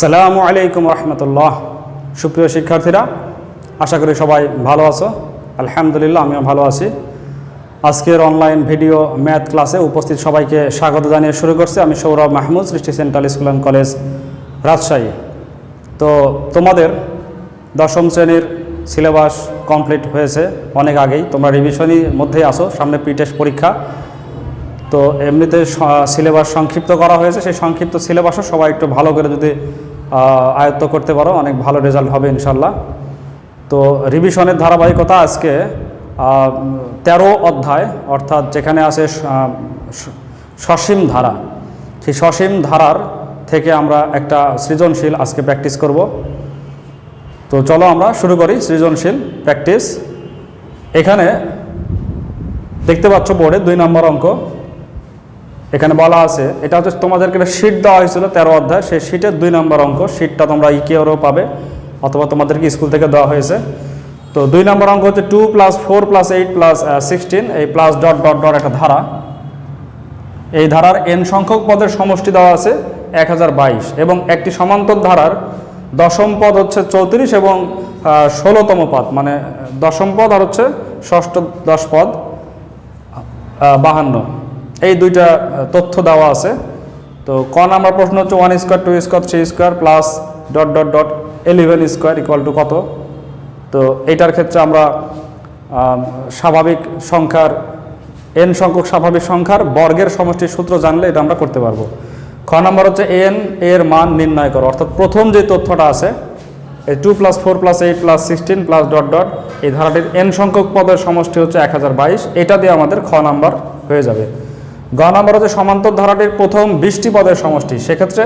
আসসালামু আলাইকুম রহমতুল্লাহ। সুপ্রিয় শিক্ষার্থীরা, আশা করি সবাই ভালো আছো। আলহামদুলিল্লাহ, আমিও ভালো আছি। আজকের অনলাইন ভিডিও ম্যাথ ক্লাসে উপস্থিত সবাইকে স্বাগত জানিয়ে শুরু করছি। আমি Sourav Mahmud, Srishti central school and college Rajshahi. তো তোমাদের দশম শ্রেণির সিলেবাস কমপ্লিট হয়েছে অনেক আগেই। তোমরা রিভিশনই মধ্যেই আসো সামনে প্রি টেস্ট পরীক্ষা। তো এমনিতে সিলেবাস সংক্ষিপ্ত করা হয়েছে। সেই সংক্ষিপ্ত সিলেবাসও সবাই একটু ভালো করে যদি আয়ত্ত করতে পারো, অনেক ভালো রেজাল্ট হবে ইনশাল্লাহ তো রিভিশনের ধারাবাহিকতা আজকে তেরো অধ্যায়, অর্থাৎ যেখানে আছে সসীম ধারা। সেই সসীম ধারার থেকে আমরা একটা সৃজনশীল আজকে প্র্যাকটিস করব। তো চলো আমরা শুরু করি সৃজনশীল প্র্যাকটিস এখানে দেখতে পাচ্ছ বোর্ডে দুই নম্বর অঙ্ক। এখানে বলা আছে, এটা হচ্ছে তোমাদেরকে একটা শিট দেওয়া হয়েছিল তেরো অধ্যায়, সেই শিটের দুই নম্বর অঙ্ক শিটটা তোমরা ইকেওরও পাবে, অথবা তোমাদেরকে স্কুল থেকে দেওয়া হয়েছে। তো দুই নম্বর অঙ্ক হচ্ছে two plus four plus eight plus sixteen এই প্লাস ডট ডট ডট একটা ধারা। এই ধারার এন সংখ্যক পদের সমষ্টি দেওয়া আছে এক হাজার বাইশ, এবং একটি সমান্তর ধারার দশম পদ হচ্ছে চৌত্রিশ এবং ষোলোতম পদ মানে দশম পদ আর হচ্ছে ষষ্ঠ দশ পদ বাহান্ন। এই দুইটা তথ্য দেওয়া আছে। তো ক নাম্বার প্রশ্ন হচ্ছে one square two square three square plus dot dot dot eleven square equal to কত? তো এইটার ক্ষেত্রে আমরা স্বাভাবিক সংখ্যার এন সংখ্যক স্বাভাবিক সংখ্যার বর্গের সমষ্টির সূত্র জানলে এটা আমরা করতে পারব। খ নাম্বার হচ্ছে এন এর মান নির্ণয় করো। অর্থাৎ প্রথম যে তথ্যটা আছে, এই two plus four plus eight plus sixteen plus dot dot এই ধারাটির এন সংখ্যক পদের সমষ্টি হচ্ছে এক হাজার বাইশ। এটা দিয়ে আমাদের খ নাম্বার হয়ে যাবে। গ নাম্বার হচ্ছে সমান্তর ধারাটির প্রথম বিশটি পদের সমষ্টি। সেক্ষেত্রে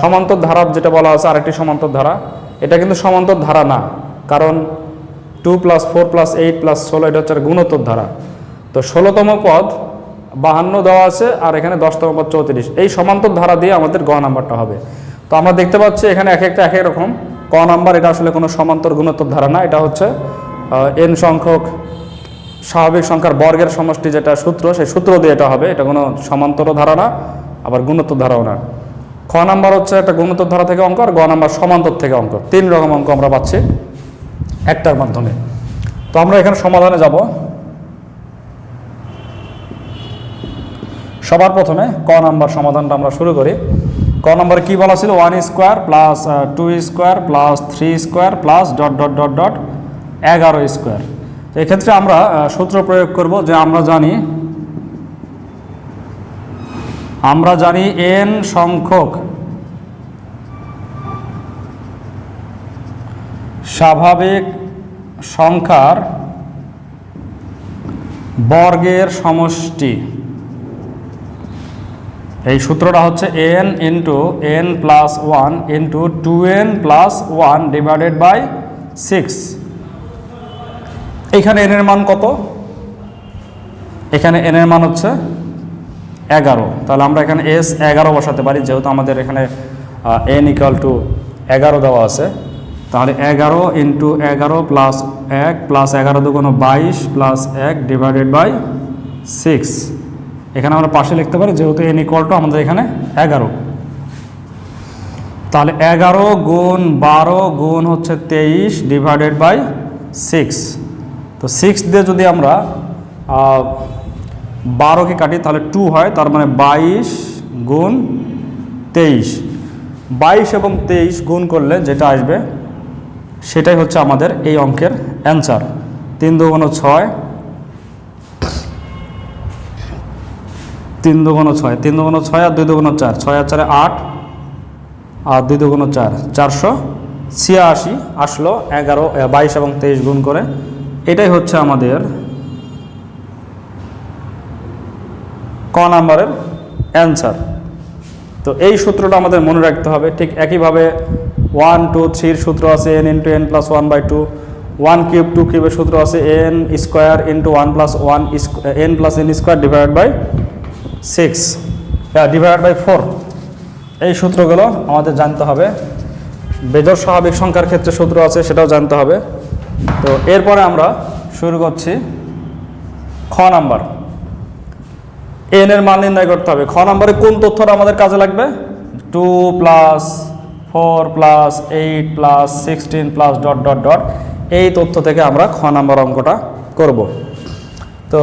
সমান্তর ধারা যেটা বলা আছে, আরেকটি সমান্তর ধারা, এটা কিন্তু সমান্তর ধারা না। কারণ two plus four plus eight plus ষোলো, এটা হচ্ছে গুণোত্তর ধারা। তো ষোলোতম পদ বাহান্ন দেওয়া আছে, আর এখানে দশতম পদ চৌত্রিশ। এই সমান্তর ধারা দিয়ে আমাদের গ নাম্বারটা হবে। তো আমরা দেখতে পাচ্ছি এখানে এক একটা এক এক রকম। ক নাম্বার, এটা আসলে কোনো সমান্তর গুণোত্তর ধারা না, এটা হচ্ছে এন সংখ্যক স্বাভাবিক সংখ্যার বর্গের সমষ্টি যেটা সূত্র, সেই সূত্র দিয়ে এটা হবে। এটা কোনো সমান্তর ধারা না, আবার গুণোত্তর ধারাও না। খ নাম্বার হচ্ছে একটা গুণোত্তর ধারা থেকে অঙ্ক আর গ নাম্বার সমান্তর থেকে অঙ্ক। তিন রকম অঙ্ক আমরা পাচ্ছি একটার মাধ্যমে। তো আমরা এখানে সমাধানে যাব। সবার প্রথমে ক নাম্বার সমাধানটা আমরা শুরু করি। ক নম্বরে কী বলা ছিল? One square plus two square plus three square plus dot dot dot dot, এগারো স্কোয়ার। এক্ষেত্রে আমরা সূত্র প্রয়োগ করব যে আমরা জানি আমরা জানি এন সংখ্যক স্বাভাবিক সংখ্যার বর্গের সমষ্টি। এই সূত্রটা হচ্ছে n into n plus one into two n plus one divided by six এখানে এনের মান কত? এখানে এনের মান হচ্ছে এগারো। তাহলে আমরা এখানে এস এগারো বসাতে পারি, যেহেতু আমাদের এখানে এন ইকাল টু এগারো দেওয়া আছে। তাহলে এগারো ইন্টু এগারো প্লাস এক প্লাস এগারো দুগুণ বাইশ প্লাস এক ডিভাইডেড বাই সিক্স এখানে আমরা পাশে লিখতে পারি, যেহেতু এন ইকুয়াল টু আমাদের এখানে এগারো। তাহলে এগারো গুণ বারো গুণ হচ্ছে তেইশ ডিভাইডেড বাই সিক্স তো সিক্স দিয়ে যদি আমরা বারোকে কাটি, তাহলে টু হয়, তার মানে বাইশ গুণ তেইশ। বাইশ এবং তেইশ গুণ করলে যেটা আসবে, সেটাই হচ্ছে আমাদের এই অঙ্কের অ্যান্সার তিন দুগুণ ছয়, তিন দুগুণ ছয়, তিন দুগুণ ছয় আর দুই দুগুণ চার। ছয় আর চারে আট আর দুই দুগুণ চার, চারশো ছিয়াশি। আসলো এগারো বাইশ এবং তেইশ গুণ করে এটাই হচ্ছে আমাদের ক নাম্বারের অ্যান্সার। তো এই সূত্রটা আমাদের মনে রাখতে হবে, ঠিক একইভাবে ওয়ান টু থ্রির সূত্র আছে n into n plus one by two one cube two কিউবের সূত্র আছে n square into one plus one n plus n square divide by six divide by four এই সূত্রগুলো আমাদের জানতে হবে। বেজর স্বাভাবিক সংখ্যার ক্ষেত্রে সূত্র আছে, সেটাও জানতে হবে। তো এরপরে আমরা শুরু করছি খ নাম্বার। এন এর মান নির্ণয় করতে হবে। খ নাম্বারে কোন তথ্যটা আমাদের কাজে লাগবে? Two plus four plus eight plus sixteen plus dot dot dot এই তথ্য থেকে আমরা খ নাম্বার অঙ্কটা করব। তো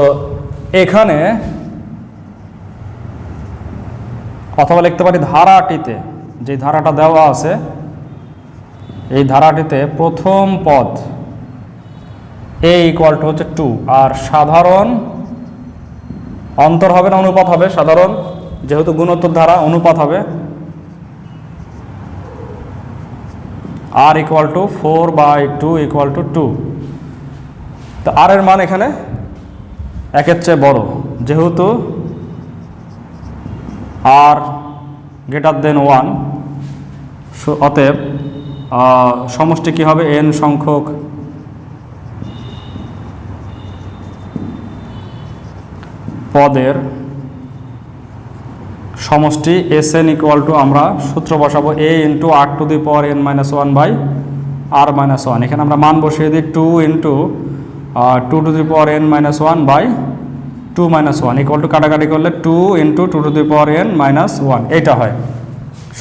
এখানে অথবা লিখতে পারি ধারাটিতে, যে ধারাটা দেওয়া আছে, এই ধারাটিতে প্রথম পদ এ ইকুয়াল টু হচ্ছে টু আর সাধারণ অন্তর হবে না অনুপাত হবে? সাধারণ যেহেতু গুণোত্তর ধারা অনুপাত হবে। R equal to four by two equal to two তো আর এর মান এখানে একের চেয়ে বড়। যেহেতু আর গ্রেটার দেন ওয়ান অতএব সমষ্টি কী হবে? এন সংখ্যক পদের সমষ্টি এস এন ইকুয়াল টু আমরা সূত্র বসাবো a into r to the power n minus one by r minus one এখানে আমরা মান বসিয়ে দিই two into two to the power n minus one by two minus one equal to কাটাকাটি করলে two into two to the power n minus one এইটা হয়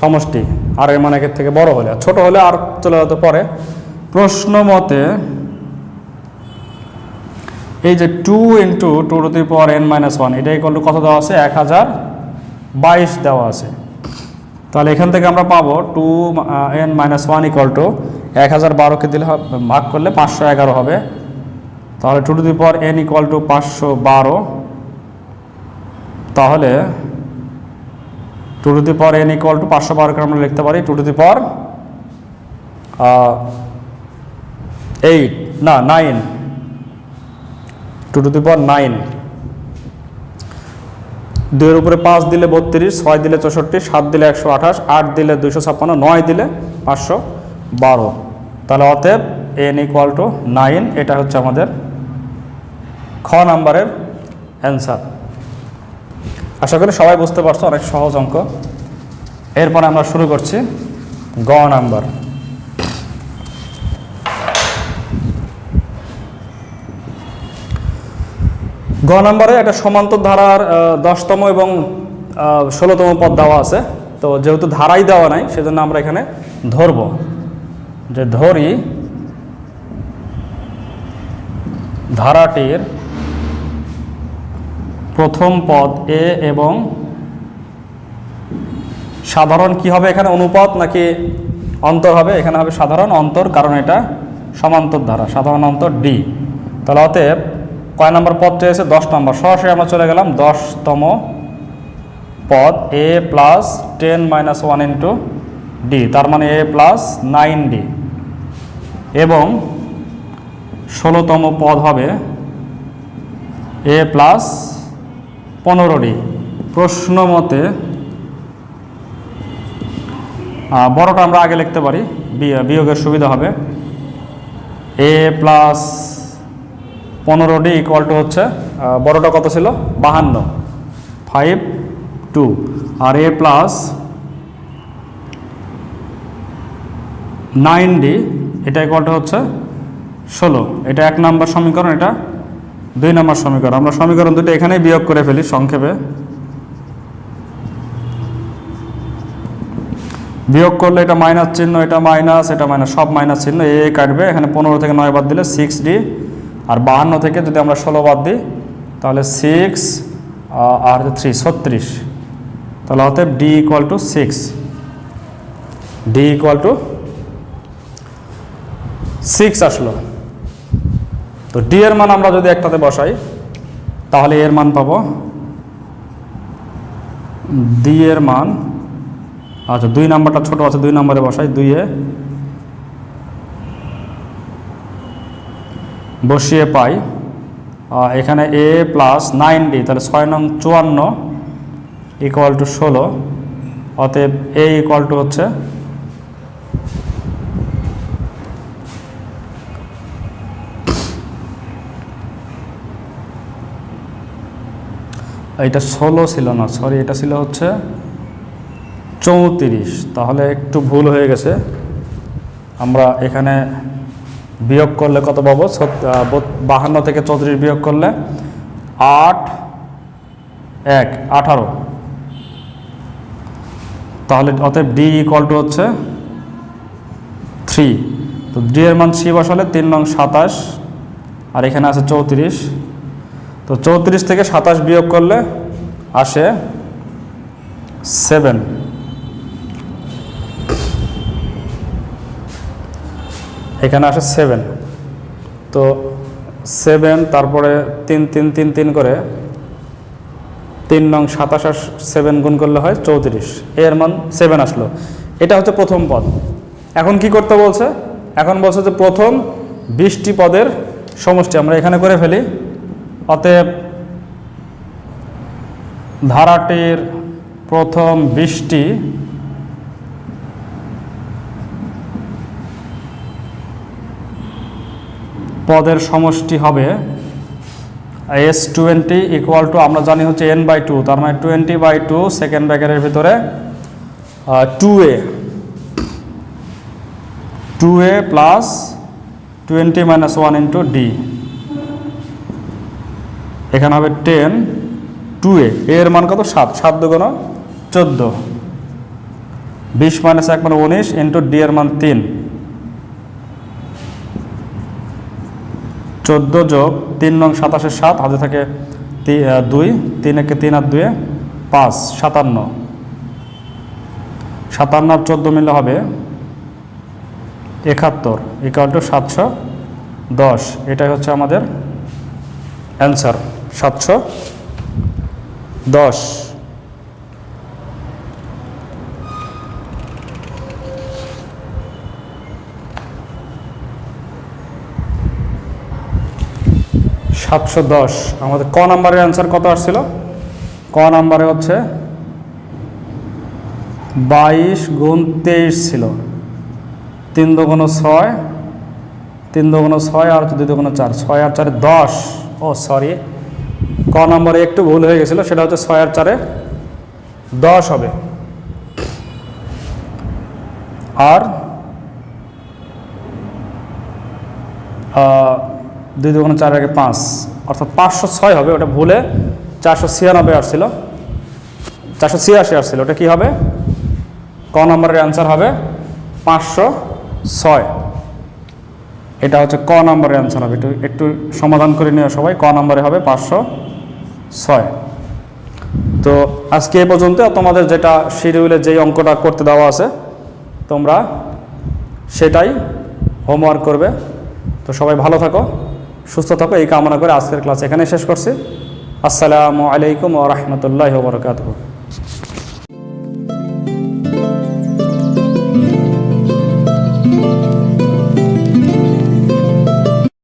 সমষ্টি। আর এর মানে একের থেকে বড় হলে। ছোট হলে আর চলে যেতে পরে। প্রশ্ন মতে এই যে two into two to the power n minus one এটা ইকুয়াল টু কত দেওয়া আছে? এক হাজার বাইশ দেওয়া আছে। তাহলে এখান থেকে আমরা পাবো two n minus one equal to এক হাজার বারোকে দিলে ভাগ করলে পাঁচশো এগারো হবে। তাহলে two to the power n equal to পাঁচশো বারো। তাহলে two to the power n equal to পাঁচশো বারোকে আমরা লিখতে পারি two to the power eight না nine two to the power nine দুইয়ের উপরে পাঁচ দিলে বত্রিশ, ছয় দিলে চৌষট্টি, সাত দিলে একশো আঠাশ, আট দিলে দুইশো ছাপ্পান্ন, নয় দিলে পাঁচশো বারো। তাহলে অতএব এন ইকুয়াল টু নাইন এটা হচ্ছে আমাদের খ নাম্বারের অ্যান্সার আশা করি সবাই বুঝতে পারছ, অনেক সহজ অঙ্ক। এরপরে আমরা শুরু করছি গ নাম্বার। গ নম্বরে একটা সমান্তর ধারার দশতম এবং ষোলোতম পদ দেওয়া আছে। তো যেহেতু ধারাই দেওয়া নাই, সেজন্য আমরা এখানে ধরব। যে ধরি, ধারাটির প্রথম পদ এ এবং সাধারণ কি হবে এখানে অনুপাত নাকি অন্তর হবে? এখানে হবে সাধারণ অন্তর, কারণ এটা সমান্তর ধারা সাধারণ অন্তর ডি। তাহলে অতএব কয় নম্বর পদ চেয়েছে? দশ নম্বর। সরাসরি আমরা চলে গেলাম দশতম পদ a plus ten minus one into d তার মানে এ প্লাস নাইন ডি এবং ষোলোতম পদ হবে এ প্লাস পনেরো ডি প্রশ্ন মতে বড়টা আমরা আগে লিখতে পারি বিয়োগের সুবিধা হবে। এ প্লাস পনেরো ডি ইকুয়াল টু হচ্ছে বড়টা কত ছিল? বাহান্ন। ফাইভ টু আর এ প্লাস নাইন ডি এটা ইকুয়াল টু হচ্ছে ষোলো। এটা এক নম্বর সমীকরণ, এটা দুই নম্বর সমীকরণ। আমরা সমীকরণ দুটো এখানেই বিয়োগ করে ফেলি সংক্ষেপে। বিয়োগ করলে এটা মাইনাস চিহ্ন, এটা মাইনাস এটা মাইনাস সব মাইনাস চিহ্ন। এ কাটবে, এখানে পনেরো থেকে নয় বাদ দিলে সিক্স ডি আর বাহান্ন থেকে যদি আমরা ষোলো বাদ দিই, তাহলে সিক্স আর থ্রি ছত্রিশ। তাহলে অতএব d equal to six d equal to six আসলো। তো ডি এর মান আমরা যদি একটাতে বসাই, তাহলে এর মান পাবো ডি এর মান আচ্ছা দুই নাম্বারটা ছোট আছে, দুই নম্বরে বসাই দুইয়ে বসিয়ে পাই। এখানে এ প্লাস নাইন ডি তাহলে ছয় নং চুয়ান্ন ইকুয়াল টু ষোলো। অতএব এ ইকুয়াল টু হচ্ছে এটা ষোলো ছিল না সরি এটা ছিল হচ্ছে চৌত্রিশ। তাহলে একটু ভুল হয়ে গেছে। আমরা এখানে বিয়োগ করলে কত পাবো? বাহান্ন থেকে চৌত্রিশ বিয়োগ করলে আট, এক, আঠারো। তাহলে অতএব ডি ইকুয়াল টু হচ্ছে থ্রি তো ডি এর মান থ্রি বসালে তিন নং সাতাশ, আর এখানে আছে চৌত্রিশ। তো চৌত্রিশ থেকে সাতাশ বিয়োগ করলে আসে সেভেন এখানে আসে সেভেন তো সেভেন তারপরে তিন তিন তিন তিন করে তিন নং সাতাশ আর সেভেন গুণ করলে হয় চৌত্রিশ। এর মান সেভেন আসলো। এটা হচ্ছে প্রথম পদ। এখন কি করতে বলছে? এখন বলছে যে প্রথম বিশটি পদের সমষ্টি। আমরা এখানে করে ফেলি। অতএব ধারাটির প্রথম বিশটি পদের সমষ্টি হবে এস টোয়েন্টি ইকুয়াল টু আমরা জানি হচ্ছে এন বাই টু তার মানে টোয়েন্টি বাই টু সেকেন্ড ব্র্যাকেটের ভিতরে two a two a plus twenty minus one into d এখানে হবে টেন টু এ এর মান কত? সাত। সাত দুগুণ চোদ্দ। বিশ মাইনাস এক মানে উনিশ ইন্টু ডি এর মান তিন। চোদ্দ যোগ তিন নং সাতাশের সাত, হাতে থাকে দুই, তিন একে তিন আর দুয়ে পাঁচ, সাতান্ন। সাতান্ন আর চোদ্দ মিলে হবে একাত্তর ইকাল টু সাতশো দশ। এটাই হচ্ছে আমাদের অ্যান্সার সাতশো দশ। সাতশো দশ। আমাদের ক নাম্বারের অ্যান্সার কত আসছিল? ক নাম্বারে হচ্ছে বাইশ গুণ তেইশ ছিল। তিন দুগুণ ছয়, তিন দুগুণ ছয় আর দুই দুগুণ চার। ছয় আর চারে দশ। ও সরি ক নম্বরে একটু ভুল হয়ে গেছিল, সেটা হচ্ছে ছয় আর চারে দশ হবে। আর দুই দুগুণ চার আগে পাঁচ। অর্থাৎ পাঁচশো ছয় হবে, ওটা ভুলে চারশো ছিয়ানব্বই আসছিল। চারশো ছিয়াশি আসছিল, ওটা কি হবে? ক নম্বরের অ্যান্সার হবে পাঁচশো ছয়। এটা হচ্ছে ক নম্বরের অ্যান্সার হবে। একটু একটু সমাধান করে নিও সবাই, ক নম্বরে হবে পাঁচশো ছয়। তো আজকে এ পর্যন্ত তোমাদের যেটা শিডিউলে যেই অঙ্কটা করতে দেওয়া আছে, তোমরা সেটাই হোমওয়ার্ক করবে। তো সবাই ভালো থাকো। সুস্থ থাকো, এই কামনা করে আজকের ক্লাস এখানে শেষ করছি। আসসালামু আলাইকুম ও রহমতুল্লাহ বরকাতহ।